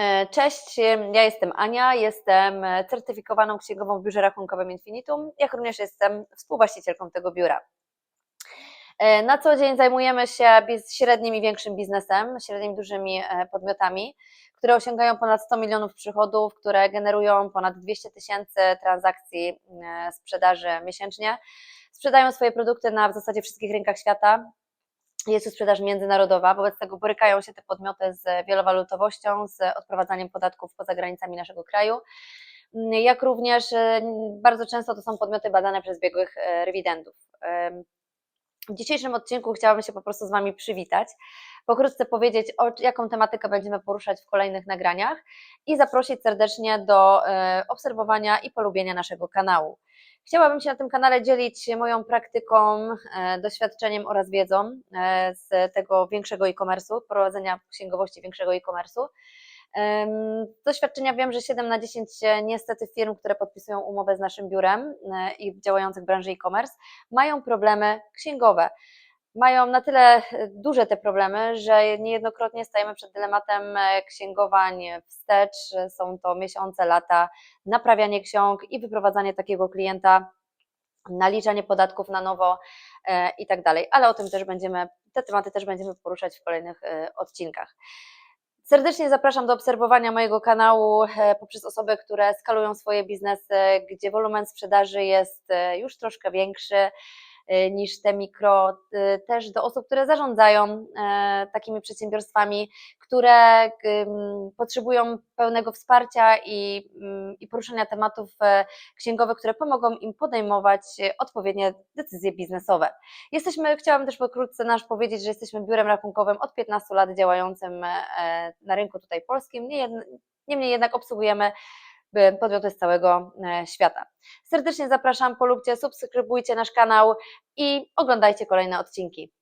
E, Cześć, ja jestem Ania, jestem certyfikowaną księgową w biurze rachunkowym Infinitum, jak również jestem współwłaścicielką tego biura. E, Na co dzień zajmujemy się średnim i większym biznesem, średnimi dużymi e, podmiotami, które osiągają ponad 100 milionów przychodów, które generują ponad 200 tysięcy transakcji sprzedaży miesięcznie. Sprzedają swoje produkty na w zasadzie wszystkich rynkach świata. Jest to sprzedaż międzynarodowa, wobec tego borykają się te podmioty z wielowalutowością, z odprowadzaniem podatków poza granicami naszego kraju. Mm, Jak również e, bardzo często to są podmioty badane przez biegłych e, rewidentów. W dzisiejszym odcinku chciałabym się po prostu z Wami przywitać, pokrótce powiedzieć, o jaką tematykę będziemy poruszać w kolejnych nagraniach i zaprosić serdecznie do e, obserwowania i polubienia naszego kanału. Chciałabym się na tym kanale dzielić moją praktyką, e, doświadczeniem oraz wiedzą e, z tego większego e-commerce'u, prowadzenia księgowości większego e-commerce'u. Z doświadczenia wiem, że 7 na 10 niestety firm, które podpisują umowę z naszym biurem e, i działających w branży e-commerce, mają problemy księgowe. Mają na tyle e, duże te problemy, że niejednokrotnie stajemy przed dylematem e, księgowań wstecz. Są to miesiące, lata, naprawianie ksiąg i wyprowadzanie takiego klienta, naliczanie podatków na nowo e, i tak dalej. Ale o tym też będziemy, te tematy też będziemy poruszać w kolejnych odcinkach. Serdecznie zapraszam do obserwowania mojego kanału poprzez osoby, które skalują swoje biznesy, gdzie wolumen sprzedaży jest już troszkę większy niż te mikro, e, też do osób, które zarządzają e, takimi przedsiębiorstwami, które potrzebują pełnego wsparcia i, ym, i poruszenia tematów księgowych, które pomogą im podejmować odpowiednie decyzje biznesowe. Jesteśmy, chciałam też pokrótce nasz powiedzieć, że jesteśmy biurem rachunkowym od 15 lat działającym na rynku tutaj polskim, niemniej jednak obsługujemy podmioty z całego e, świata. Serdecznie zapraszam, polubcie, subskrybujcie nasz kanał i oglądajcie kolejne odcinki.